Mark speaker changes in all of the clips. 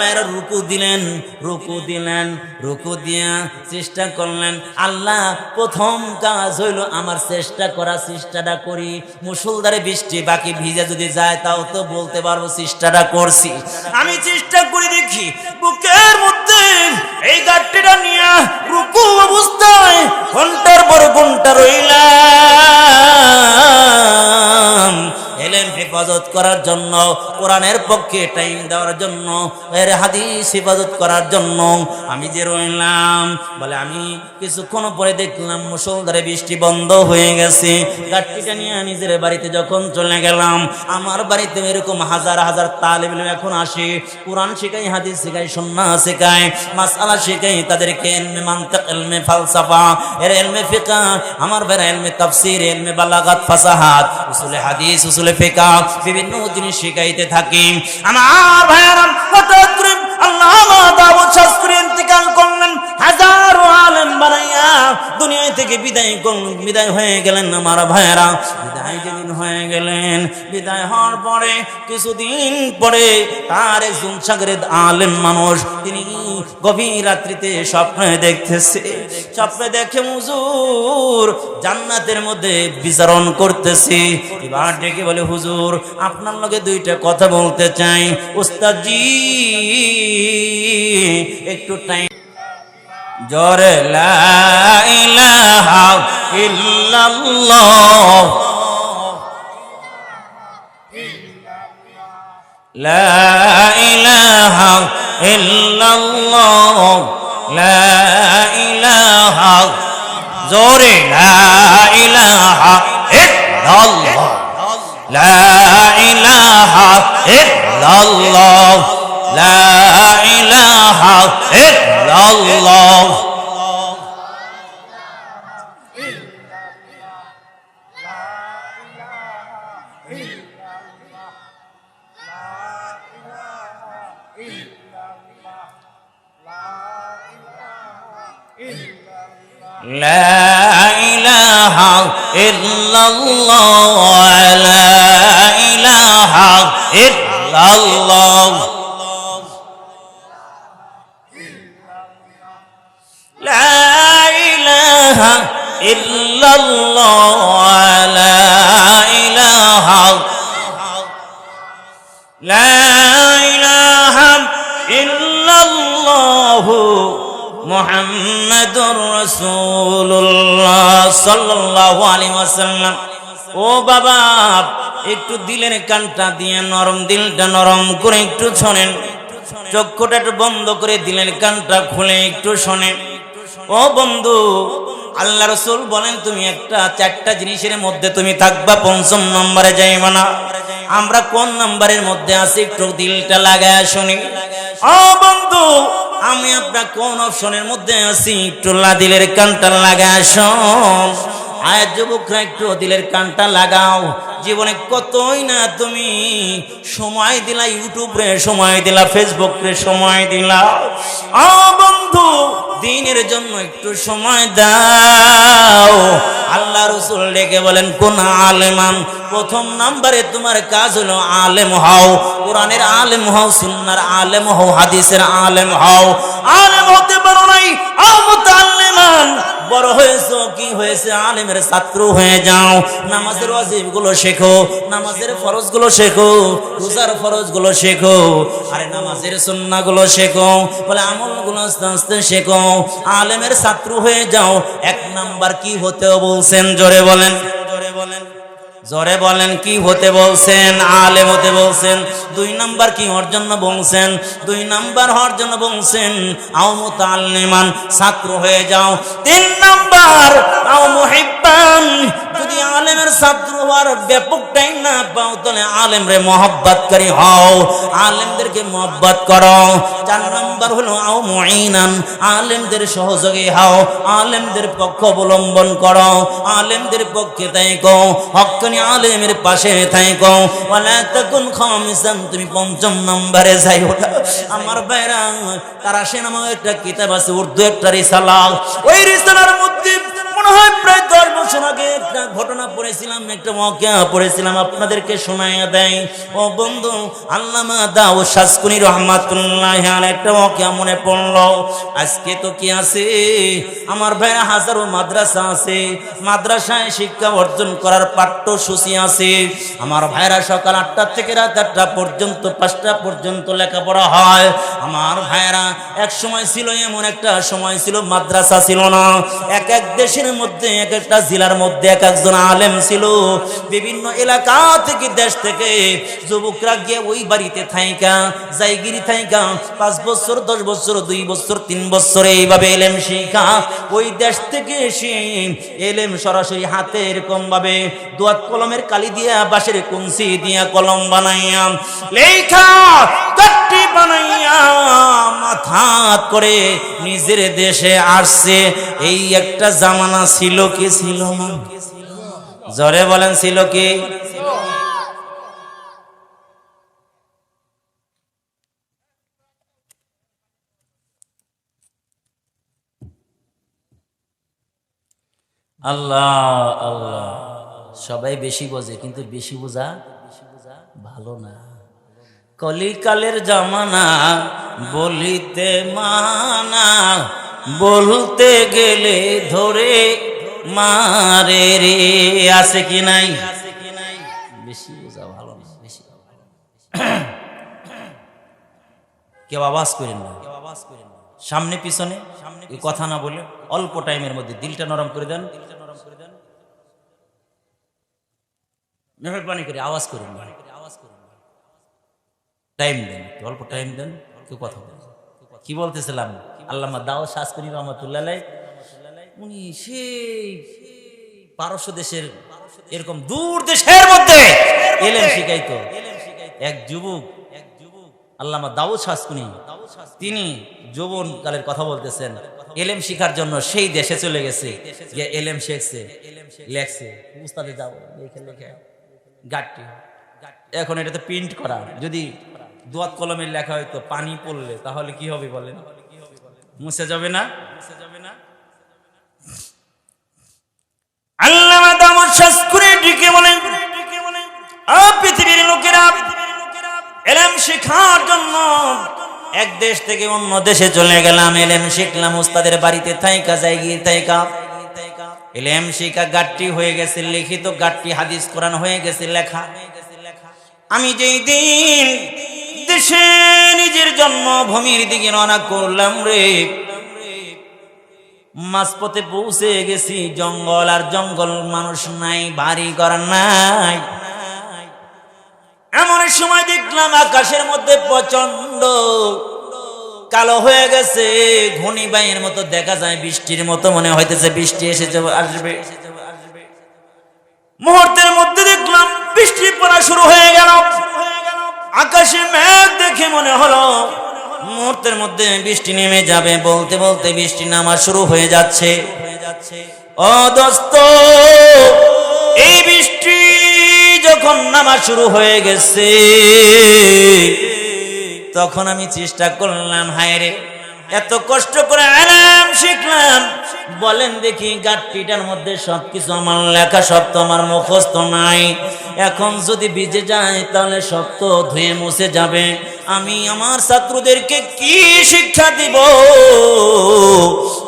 Speaker 1: ভাইয়েরা রুকু দিলেন রুকু দিলেন, রুকু দিয়া চেষ্টা করলেন। আল্লাহ, প্রথম কাজ হইল আমার চেষ্টা করা, চেষ্টাটা করি। মুসুলধারে বৃষ্টি বাকি ভিজে যদি যায়, তাও তো বলতে পারব চেষ্টাটা করছি। আমি চেষ্টা করি দেখি, বুকের মধ্যে এই গাঠটিটা নিয়ে রুকু অবস্থায় ঘণ্টার পর ঘণ্টা রইলাম। এলেন হেফাজত করার জন্য। কোরআনের পক্ষে টাইম দেওয়ার জন্য, এর হাদিস হেফাজত করার জন্য আমি যে রইলাম, বলে আমি কিছুক্ষণ পরে দেখলাম মুসলধারে বৃষ্টি বন্ধ হয়ে গেছে। গাড়িটা নিয়ে নিজের বাড়িতে যখন চলে গেলাম, আমার বাড়িতে এরকম হাজার হাজার তালিব এখন আসে। কোরআন শেখাই হাদিস শেখাই সন্না শেখায়, মাসালা শেখাই তাদেরকে এলমে মান্তাক, এলমে ফালসাফা, এর এলমে ফিকা, আমার বেড়া এলমে তাফসির, এলমে বালাগাত ফাসাহাত, উসুলে হাদিস, উসুলে ফিকা, বিভিন্ন জিনিস শেখাইতে থাকি। আমার ভাইয়ারা হঠাৎ আল্লাহ দাউদ শাস্ত্রী ইন্তিকাল করলেন। হাজারো আলেম বানাইয়া দুনিয়া থেকে বিদায় বিদায় হয়ে গেলেন আমার ভাইয়েরা। বিদায় যেদিন হয়ে গেলেন, বিদায় হওয়ার পরে, কিছুদিন পরে তার একজন সাগরের আলেম মানুষ, তিনি গভীর রাত্রিতে স্বপ্নে দেখতেছে। স্বপ্নে দেখে হুজুর জান্নাতের মধ্যে বিচারণ করতেছে। এবার ডেকে বলে, হুজুর, আপনার লগে দুইটা কথা বলতে চাই। উস্তাদজি, একটু টাইম زوري لا إله إلا الله، لا إله إلا الله، لا إله إلا الله، لا إله إلا الله لا إله إلا الله لا إله إلا الله لا إله إلا الله ইল্লাল্লাহ লা ইলাহা লা ইলাহা ইল্লাল্লাহু মুহাম্মাদুর রাসূলুল্লাহ ও বাবা, একটু দিলেন কানটা দিয়ে নরম দিলটা নরম করে একটু শোনেন। চক্ষুটা একটু বন্ধ করে দিলেন কানটা খুলে একটু শোনেন। ও বন্ধু আল্লাহ রসুল বলেন, তুমি একটা, চারটা জিনিসের মধ্যে তুমি থাকবা, পঞ্চম নম্বরে যাইবা না। আমরা কোন নম্বরের মধ্যে আছি একটু দিলটা লাগায় শুনি। বন্ধু, আমি আপনার কোন অপশনের মধ্যে আছি? একটু দিলের কানটা লাগায় শোন। আয় যুবকরা, একটু দিলের কানটা লাগাও। জীবনে কতই না তুমি সময় দিলা, ইউটিউব রে সময় দিলা ফেসবুক রে সময় দিলা। বন্ধু দিনের জন্য একটু সময় দাও। আল্লাহ রসুল ডেকে বলেন, কোন আলেমান? প্রথম নাম্বারে তোমার কাজ হলো আলেম হও, কোরআনের আলেম হও, সুন্নার আলেম হও, হাদিসের আলেম হও। আলেম হতে পারো নাই আলেমান হয়েছো কি হয়েছে? আলেমের ছাত্র হয়ে যাও। নামাজের শেখো, নামাজের ফরজগুলো শেখো, রোজার শেখো, আরে নামাজের সুন্না গুলো শেখো, বলে আমলগুলো আস্তে আস্তে শেখো। আলেমের ছাত্র হয়ে যাও। এক নাম্বার কি হতে বলছেন? জোরে বলেন। জোরে বলেন। জোরে বলেন, কি হতে বলছেন? আলেম হতে বলছেন, দুই নাম্বার কি হওয়ার জন্য বলছেন? দুই নাম্বার হওয়ার জন্য বলছেন, আও মুতাল্লিমান, ছাত্র হয়ে যাও। তিন নাম্বার, আও মুহিব্বান, যদি আলেমের ছাত্র হওয়ার ব্যাপক টাইম না পাও, তাহলে আলেমরে মহব্বতকারী হও, আলেমদেরকে মহব্বত করো। চার নাম্বার হলো, আও মুঈনান, আলেমদের সহযোগী হও, আলেমদের পক্ষ অবলম্বন করো, আলেমদের পক্ষে থাইকো হক্কানি আলেমের পাশে থাইকো। ওয়ালা তাকুন খামিসান, তুমি পঞ্চম নম্বরে যাই ওঠা আমার ভাইরা, তারা সে নামক একটা কিতাব আছে, উর্দু একটা রিসালা ওই রিসালার মধ্যে হয় প্রায় দশ বছর আগে একটা ঘটনা পড়েছিলাম, একটা মক্কা পড়েছিলাম, আপনাদেরকে শোনাইয়া দেয় ও বন্ধু, আল্লামা শাসকুনি রহমাতুল্লাহ একটা মক্কা মনে আজকে তো কি আছে? আমার হাজারো মাদ্রাসা আছে, মাদ্রাসায় শিক্ষা অর্জন করার পাঠ্যসূচি আছে। আমার ভাইরা সকাল আটটা থেকে রাত আটটা পর্যন্ত, পাঁচটা পর্যন্ত লেখাপড়া হয়। আমার ভাইরা এক সময় ছিল এমন, একটা সময় ছিল মাদ্রাসা ছিল না। এক এক দেশের মধ্যে, এক একটা জেলার মধ্যে এক একজন আলেম ছিল। বিভিন্ন এলাকা থেকে, দেশ থেকে যুবকরা গিয়ে ওই বাড়িতে থাইকা, জায়গিরি থাইকা, পাঁচ বছর, দশ বছর, দুই বছর, তিন বছর এইভাবে এলেম শিখা। ওই দেশ থেকে এসে এলেম সরাসরি হাতে এরকম ভাবে দোয়াত কলমের কালি দিয়া, বাঁশের কুঞ্চি দিয়া কলম বানাইয়া, লেখা কাটি বানাইয়া মাথা করে নিজের দেশে আসছে। এই একটা জামানা ছিল কি? ছিল না। জরে বলেন, ছিল কি? আল্লাহ আল্লাহ। সবাই বেশি বোঝে, কিন্তু বেশি বোঝা ভালো না। কলিকালের জামানা বলিতে মানা বলতে গেলে ধরে মারে রে। আছে কি নাই? বেশি বোঝা ভালো না বেশি। কেউ আওয়াজ করেন না। সামনে পিছনে এই কথা না বলে অল্প টাইমের মধ্যে দিলটা নরম করে দেন। দিলটা মেহরবানি করে আওয়াজ করুন টাইম দেন অল্প টাইম দেন, কেউ কথা বলেন কি বলতেছিলাম? আল্লামা দাও শাসকরি রহমতুল্লাহ উনি সেই পারস্য দেশের এরকম দূর দেশের মধ্যে এলেন শিখাইতো। এক যুবক এক যুবক আল্লামা দাউদ শাসকুনি তিনি যৌবন কালের কথা বলতেছেন। এলেম শিখার জন্য সেই দেশে চলে গেছে, গিয়ে এলেম শেখছে, লেখছে। উস্তাদে যাও লেখে লেখে গাঠটি এখন এটাতে প্রিন্ট করা, যদি দোয়াত কলমের লেখা হয়তো, পানি পড়লে, তাহলে কি হবে বলেন? মুছে যাবে না? মুছে যাবে না শাসকুনি ডেকে পৃথিবীর লোকেরা শেখার জন্য এক দেশ থেকে অন্য দেশে চলে গেলাম। শিখলাম বাড়িতে থাইকা থাইকা। শিখা হয়ে গেছে, লিখিত গাট্টি হাদিস কোরআন হয়ে গেছে, লেখা। আমি যেই দিন দেশে নিজের জন্মভূমির দিকে রওনা করলাম রে। মাঝপথে পৌঁছে গেছি, জঙ্গল আর জঙ্গল মানুষ নাই, বাড়ি ঘর নাই। এমন সময় দেখলাম আকাশের মধ্যে প্রচণ্ড কালো হয়ে গেছে। ঘনি বাইয়ের মতো দেখা যায়, বৃষ্টির মতো মনে হইতেছে, বৃষ্টি এসে আসবে। মুহূর্তের মধ্যে দেখলাম বৃষ্টি পড়া শুরু হয়ে গেল। আকাশে মেঘ দেখে মনে হলো, মুহূর্তের মধ্যে বৃষ্টি নেমে যাবে। বলতে বলতে বৃষ্টি নামা শুরু হয়ে যাচ্ছে। ও এই বৃষ্টি যখন নামা শুরু হয়ে গেছে, তখন আমি চেষ্টা করলাম, হায় রে এত কষ্ট করে আরাম শিখলাম। বলেন দেখি গাঠটিটার মধ্যে সবকিছু আমার লেখা, সব তো আমার মুখস্থ নাই। এখন যদি ভিজে যায় তাহলে সব তো ধুয়ে মুছে যাবে। আমি আমার ছাত্রদেরকে কি শিক্ষা দিব?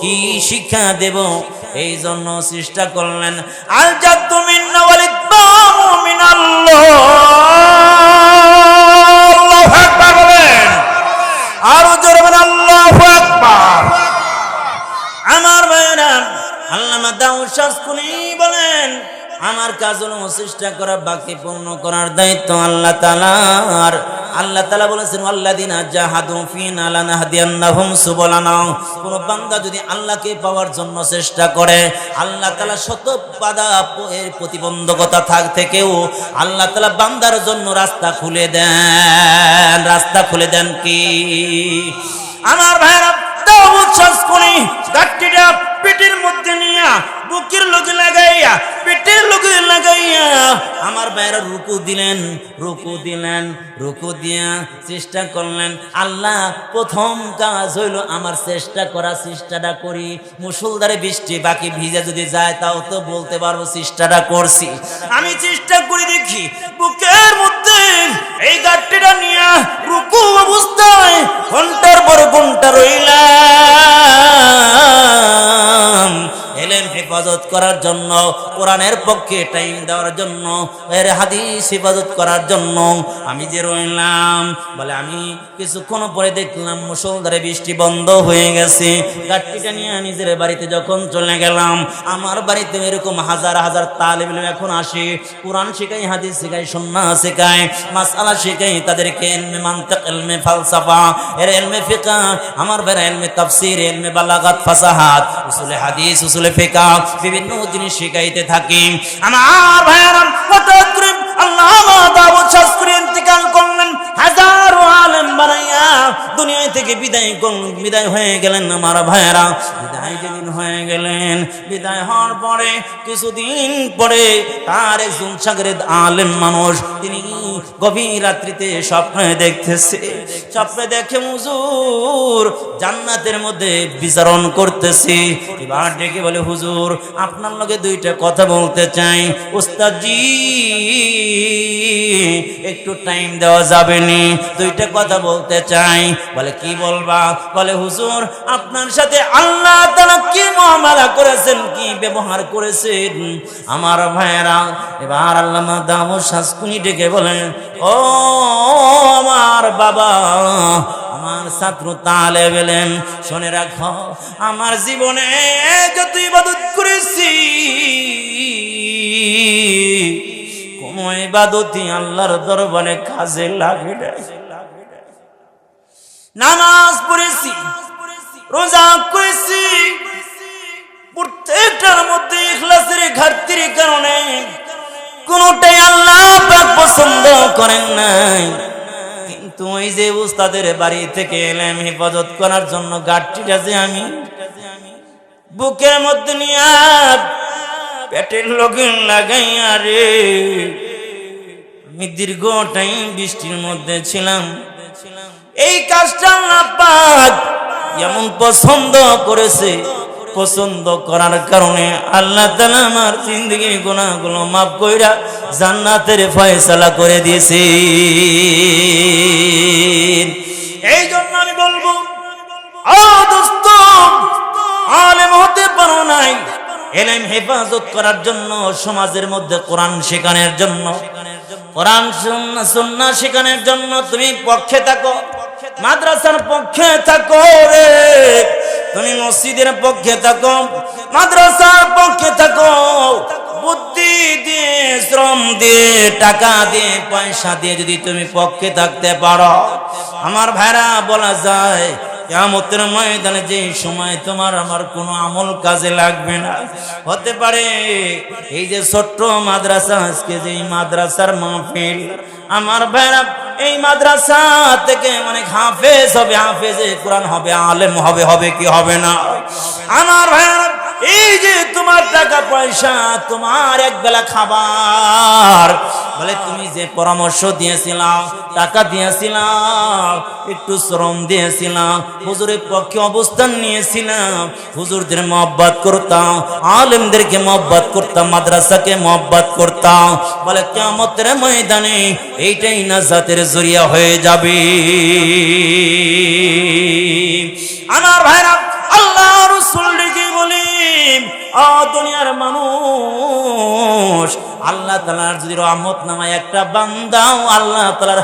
Speaker 1: কি শিক্ষা দেব? এই জন্য চেষ্টা করলেন। আল আকবার বলেন। আরও জোরে আল্লাহু আমার ভাইরা আল্লামা দাউদ শাসকুনি বলেন, আমার কাজ চেষ্টা করা, বাকি পূর্ণ করার দায়িত্ব আল্লাহ তালার আল্লাহ তালা বলেছেন আল্লাহ দিন জাহাদু ফিনা লানাহদিয়ান্নাহুম সুবলানা। কোন বান্দা যদি আল্লাহকে পাওয়ার জন্য চেষ্টা করে, আল্লাহ তালা শত বাধা এর প্রতিবন্ধকতা থাক থেকেও আল্লাহ তালা বান্দার জন্য রাস্তা খুলে দেন। রাস্তা খুলে দেন কি? আমার ভাইরা দাউদ শাসকুনি গাট্টিটা পেটের মধ্যে নিয়া, বুকের লোকে লাগাইয়া পেটের লোকে লাগাইয়া আমার বাইরে রুকু দিলেন রুকু দিলেন, রুকু দিয়া চেষ্টা করলেন। আল্লাহ, প্রথম কাজ হইল আমার চেষ্টা করা, চেষ্টাটা করি। মুসুলধারে বৃষ্টি বাকি ভিজে যদি যায়, তাও তো বলতে পারব চেষ্টাটা করছি। আমি চেষ্টা করে দেখি, বুকের মধ্যে এই গাঠটিটা নিয়ে রুকু অবস্থায় করার জন্য, কোরআনের পক্ষে টাইম দেওয়ার জন্য, এর হাদিস হেফাজত করার জন্য আমি যে রইলাম। বলে আমি কিছুক্ষণ পরে দেখলাম মুসলধারে বৃষ্টি বন্ধ হয়ে গেছে। গাড়িটা নিয়ে নিজের বাড়িতে যখন চলে গেলাম, আমার বাড়িতে এরকম হাজার হাজার তালিব এখন আসে। কোরআন শেখাই হাদিস শেখাই সন্না শেখায় মাসালা শেখাই তাদেরকে এলমে মান্তাক, এলমে ফালসাফা, এর এলমে ফিকা, আমার বেড়া এলমে তাফসির, এলমে বালাগাত ফাসাহাত, উসুলে হাদিস, উসুলে ফিকা, বিভিন্ন জিনিস শেখাইতে থাকি। আমার ভাইয়ারা হঠাৎ করে আল্লাহ দাউদ শাস্ত্রী ইন্তিকাল করলেন, হাজারো আলেম বানাইয়া দুনিয়া থেকে বিদায় বিদায় হয়ে গেলেন আমার ভাইয়েরা। বিদায় যেদিন হয়ে গেলেন, বিদায় হওয়ার পরে, কিছুদিন পরে তার একজন সাগরের আলেম মানুষ, তিনি গভীর রাত্রিতে স্বপ্নে দেখতেছে। স্বপ্নে দেখে হুজুর জান্নাতের মধ্যে বিচারণ করতেছে এবার ডেকে বলে, হুজুর, আপনার লগে দুইটা কথা বলতে চাই। উস্তাদজি, একটু টাইম দেওয়া যাবে নি। দুইটা কথা বলতে চাই। বলে, কি বলবা? বলে, হুজুর, আপনার সাথে আল্লাহ তাআলা কি মুআমালা করেছেন, কি ব্যবহার করেছেন? আমার ভাইয়েরা, এবার আল্লামা দামু শাসকুনি ডেকে বলেন, ও আমার বাবা আমার ছাত্র তালে বেলেন, শুনে রাখ, আমার জীবনে যত ইবাদত করেছি, কোন ইবাদতই আল্লাহর দরবারে কাজে লাগে নামাজ পড়েছি, রোজা করেছি, প্রত্যেকটার মধ্যে ইখলাসের ঘাটতির কারণে কোনটাই আল্লাহ পছন্দ করেন নাই। ওই যে উস্তাদের বাড়ি থেকে এলাম হেফাজত করার জন্য গাঠটিটা যে আমি বুকের মধ্যে নিয়ে পেটের লগিন লাগাইয়া রে। আমি দীর্ঘ টাইম বৃষ্টির মধ্যে ছিলাম। এই কাজটা আল্লাহ পাক যেমন পছন্দ করেছে। পছন্দ করার কারণে আল্লাহ তালা আমার জিন্দগির গুণাগুলো মাফ কইরা জান্নাতের ফয়সালা করে দিয়েছে। এই জন্য আমি বলব আলেম হতে পারো নাই। এলেম হেফাজত করার জন্য, সমাজের মধ্যে কোরআন শেখানোর জন্য, কোরআন সুন্নাহ শেখানোর জন্য তুমি পক্ষে থাকো, মাদ্রাসার পক্ষে থাকো রে। তুমি মসজিদের পক্ষে থাকো, মাদ্রাসার পক্ষে থাকো। বুদ্ধি দিয়ে, শ্রম দিয়ে, টাকা দিয়ে, পয়সা দিয়ে যদি তুমি পক্ষে থাকতে পারো, আমার ভাইরা বলা যায় কেমতের ময়দানে যে সময় তোমার আমার কোনো আমল কাজে লাগবে না। হতে পারে এই যে ছোট্ট মাদ্রাসা, আজকে যে মাদ্রাসার মাহফিল, আমার ভাইরা এই মাদ্রাসা থেকে অনেক হাফেজ হবে, হাফেজে কোরআন হবে, আলেম হবে হবে কি হবে না? আমার ভাইরা এই যে তোমার টাকা পয়সা, তোমার এক বেলা খাবার। বলে, তুমি যে পরামর্শ দিয়েছিলাম, টাকা দিয়েছিলাম, একটু শ্রম দিয়েছিলাম, হুজুরের পক্ষে অবস্থান নিয়েছিলাম, হুজুরদের মহব্বত করতাম, আলেমদেরকে মহব্বত করতাম, মাদ্রাসাকে মহব্বত করতাম। বলে কেমতের ময়দানে এইটাই নাজাতের জরিয়া হয়ে যাবে। আমার ভাইরা, আল্লাহ রসুল দুনিয়ার মানুষ আল্লাহ তালার যদি রহমত নামায় একটা বান্দাও আল্লাহ তালার